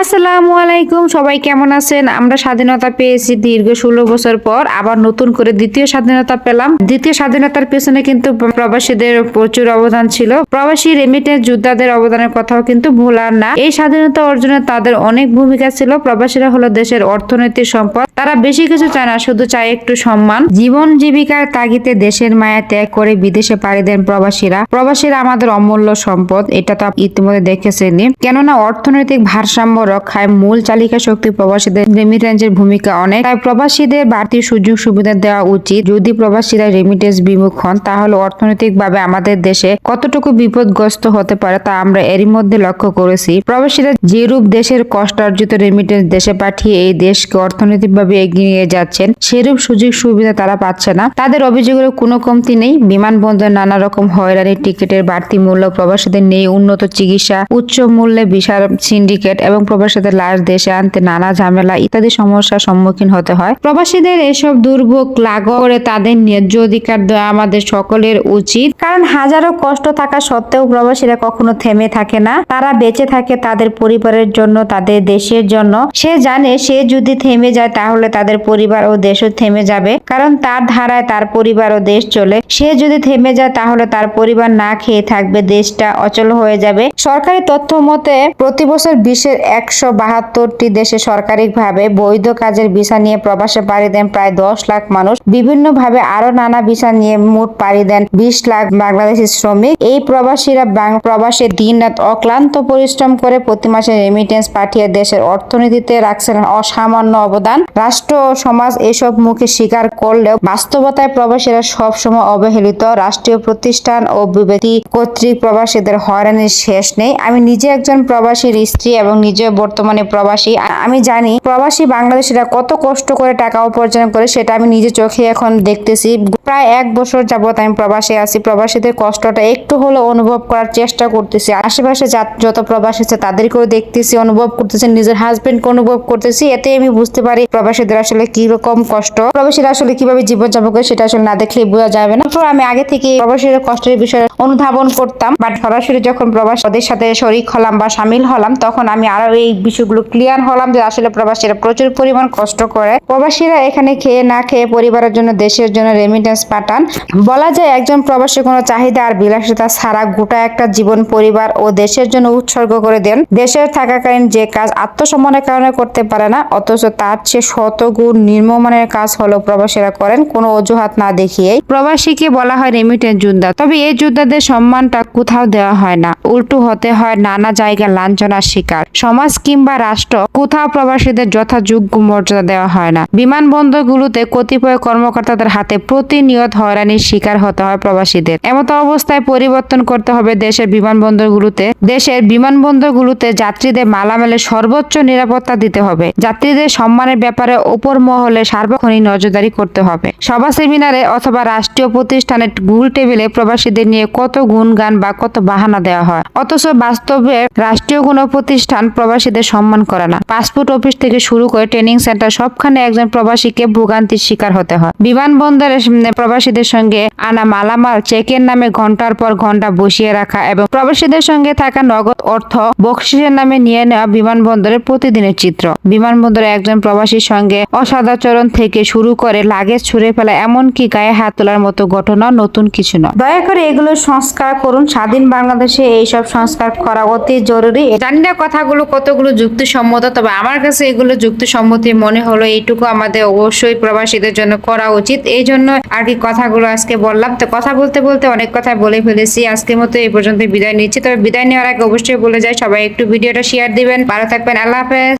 আসসালামু আলাইকুম, সবাই কেমন আছেন? আমরা স্বাধীনতা পেয়েছি দীর্ঘ ষোলো বছর পর আবার নতুন করে দ্বিতীয় স্বাধীনতা পেলাম। দ্বিতীয় স্বাধীনতার পেছনে কিন্তু প্রবাসীদের প্রচুর অবদান ছিল। প্রবাসী রেমিটেন্স যোদ্ধাদের অবদানের কথাও কিন্তু ভোলার না। এই স্বাধীনতা অর্জনে তাদের অনেক ভূমিকা ছিল। প্রবাসীরা হলো দেশের অর্থনৈতিক সম্পদ। তারা বেশি কিছু চায় না, শুধু চায় একটু সম্মান। জীবন জীবিকার তাগিদে দেশের মায়া ত্যাগ করে বিদেশে পাড়ি দেন প্রবাসীরা। প্রবাসীরা আমাদের অমূল্য সম্পদ, এটা তো ইতিমধ্যে দেখেছেনই। কেননা অর্থনৈতিক ভারসাম্য রক্ষায় মূল চালিকা শক্তি প্রবাসীদের রেমিটেন্সের ভূমিকা অনেক। তাই প্রবাসীদের বাড়তি সুযোগ সুবিধা দেওয়া উচিত। যদি প্রবাসীরা রেমিটেন্স বিমুখ হন, তাহলে অর্থনৈতিকভাবে আমাদের দেশে কতটুকু বিপদগ্রস্ত হতে পারে তা আমরা এরই মধ্যে লক্ষ্য করেছি। প্রবাসীরা যেরূপ দেশের কষ্টার্জিত রেমিটেন্স দেশে পাঠিয়ে এই দেশকে অর্থনৈতিকভাবে এগিয়ে নিয়ে যাচ্ছেন, সেরূপ সুযোগ সুবিধা তারা পাচ্ছে না। তাদের অভিযোগের কোনো কমতি নেই। বিমানবন্দর নানা রকম হয়রানি টিকিটের বাড়তি মূল্য প্রবাসীদের নেই। উন্নত চিকিৎসা, উচ্চ মূল্যে বিশাল সিন্ডিকেট এবং প্রবাসীদের লাশ দেশে আনতে নানা ঝামেলা ইত্যাদি সমস্যার সম্মুখীন হতে হয়। প্রবাসীদের এসব দুর্ভোগ লাঘব করে তাদের ন্যায্য অধিকার দেওয়া আমাদের সকলের উচিত। কারণ হাজারো কষ্ট থাকা সত্ত্বেও প্রবাসীরা কখনো থেমে থাকে না। তারা বেঁচে থাকে তাদের পরিবারের জন্য, তাদের দেশের জন্য। সে জানে সে যদি থেমে যায় তাহলে তাদের পরিবার ও দেশও থেমে যাবে। কারণ তার ধারায় তার পরিবার ও দেশ চলে। সে যদি থেমে যায় তাহলে তার পরিবার না খেয়ে থাকবে, দেশটা অচল হয়ে যাবে। সরকারি তথ্য মতে, প্রতি বছর বিশ্বের একশো বাহাত্তরটি দেশে সরকারিভাবে বৈধ কাজের ভিসা নিয়ে প্রবাসে পাড়ি দেন প্রায় দশ লাখ মানুষ। বিভিন্নভাবে আরও নানা ভিসা নিয়ে মোট পাড়ি দেন বিশ লাখ বাংলাদেশি শ্রমিক। এই প্রবাসীরা প্রবাসে দিন রাত অক্লান্ত পরিশ্রম করে প্রতি মাসে রেমিটেন্স পাঠিয়ে দেশের অর্থনীতিতে রাখছেন অসামান্য অবদান। রাষ্ট্র ও সমাজ এসব মুখে স্বীকার করলেও বাস্তবতায় প্রবাসীরা সবসময় অবহেলিত। রাষ্ট্রীয় প্রতিষ্ঠান ও ব্যক্তি কর্তৃক প্রবাসীদের হয়রানির শেষ নেই। আমি নিজে একজন প্রবাসীর স্ত্রী এবং নিজে বর্তমানে প্রবাসী। আমি জানি প্রবাসী বাংলাদেশিরা কত কষ্ট করে টাকা উপার্জন করে, সেটা আমি নিজে চোখে এখন দেখতেছি। প্রায় এক বছর যাবত আমি প্রবাসে আছি। প্রবাসীদের কষ্টটা একটু হলেও অনুভব করার চেষ্টা করতেছি। আশেপাশে যত প্রবাসী আছে, তাদেরকেও দেখতেছি, অনুভব করতেছি, নিজের হাজবেন্ডকে অনুভব করতেছি। এতে আমি বুঝতে পারি প্রবাসীদের আসলে কি রকম কষ্ট। প্রবাসীরা আসলে কীভাবে জীবনযাপন করে, সেটা আসলে না দেখলে বোঝা যাবে না। তারপর আমি আগে থেকে প্রবাসীদের কষ্টের বিষয়ে অনুধাবন করতাম। বাট সরাসরি যখন প্রবাস ওদের সাথে শরিক হলাম বা সামিল হলাম, তখন আমি আরও এই বিষয়গুলো ক্লিয়ার হলাম যে আসলে প্রবাসীরা প্রচুর পরিমাণ কষ্ট করে। প্রবাসীরা এখানে খেয়ে না খেয়ে পরিবারের জন্য, দেশের জন্য রেমিটেন্স পাঠান। বলা যায় একজন প্রবাসী কোনো চাহিদা আর বিলাসিতা ছাড়া গোটা একটা জীবন পরিবার ও দেশের জন্য উৎসর্গ করে দেন। দেশের থাকাকালীন যে কাজ আত্মসম্মানের কারণে করতে পারে না, অথচ তার চেয়ে শতগুণ নির্মমানের কাজ হলো প্রবাসীরা করেন, কোনো অজুহাত না দেখিয়েই। প্রবাসীকে বলা হয় রেমিটেন্স যোদ্ধা। তবে এই যোদ্ধাদের সম্মানটা কোথাও দেওয়া হয় না, উল্টো হতে হয় নানা জায়গায় লাঞ্ছনার শিকার। সমাজ কিংবা রাষ্ট্র, কোথাও প্রবাসীদের যথাযোগ্য মর্যাদা দেওয়া হয় না। বিমানবন্দরগুলোতে কতিপয় কর্মকর্তাদের হাতে প্রতিনিয়ত হয়রানির শিকার হতে হয় প্রবাসীদের। এমত অবস্থায় পরিবর্তন করতে হবে দেশের বিমানবন্দরগুলোতে। দেশের বিমানবন্দরগুলোতে যাত্রীদের মালামালের সর্বোচ্চ নিরাপত্তা দিতে হবে। যাত্রীদের সম্মানের ব্যাপারে ওপর মহলে সার্বক্ষণিক নজরদারি করতে হবে। সভা সেমিনারে অথবা রাষ্ট্রীয় প্রতিষ্ঠানের গুল টেবিলে প্রবাসীদের নিয়ে কত গুণগান বা কত বাহানা দেওয়া হয়? অথচ বাস্তবে রাষ্ট্রীয় কোনো প্রতিষ্ঠান প্রবাসীদের সম্মান করে না। পাসপোর্ট অফিস থেকে শুরু করে ট্রেনিং সেন্টার সবখানে একজন প্রবাসীকে ভোগান্তির শিকার হতে হয়। বিমানবন্দরে প্রবাসীদের সঙ্গে আনা মালামাল, চেকের নামে ঘণ্টার পর ঘণ্টা বসিয়ে রাখা এবং প্রবাসীদের সঙ্গে থাকা নগদ অর্থ বকশিসের নামে নিয়ে নেওয়া বিমানবন্দরের প্রতিদিনের চিত্র। বিমানবন্দরে একজন প্রবাসীর সঙ্গে অসদাচরণ থেকে শুরু করে লাগেজ ছুঁড়ে ফেলা এমনকি গায়ে হাত তোলার মতো ঘটনা নতুন কিছু নয়। দয়া করে এগুলো সংস্কার করুন। স্বাধীন বাংলাদেশে এইসব সংস্কার করা অতি জরুরি। জানি না কথাগুলো কতগুলো যুক্তিসম্মত তবে আমার কাছে এগুলো যুক্তিসম্মতি মনে হলো। এইটুকু আমাদের অবশ্যই প্রবাসীদের জন্য করা উচিত। এই জন্য আর কি কথাগুলো আজকে বললাম। তো কথা বলতে বলতে অনেক কথা বলে ফেলেছি। আজকের মতো এই পর্যন্ত বিদায় নিচ্ছি। তবে বিদায় নেওয়ার আগে অবশ্যই বলে যাই সবাই একটু ভিডিওটা শেয়ার দিবেন। ভালো থাকবেন। আল্লাহ হাফেজ।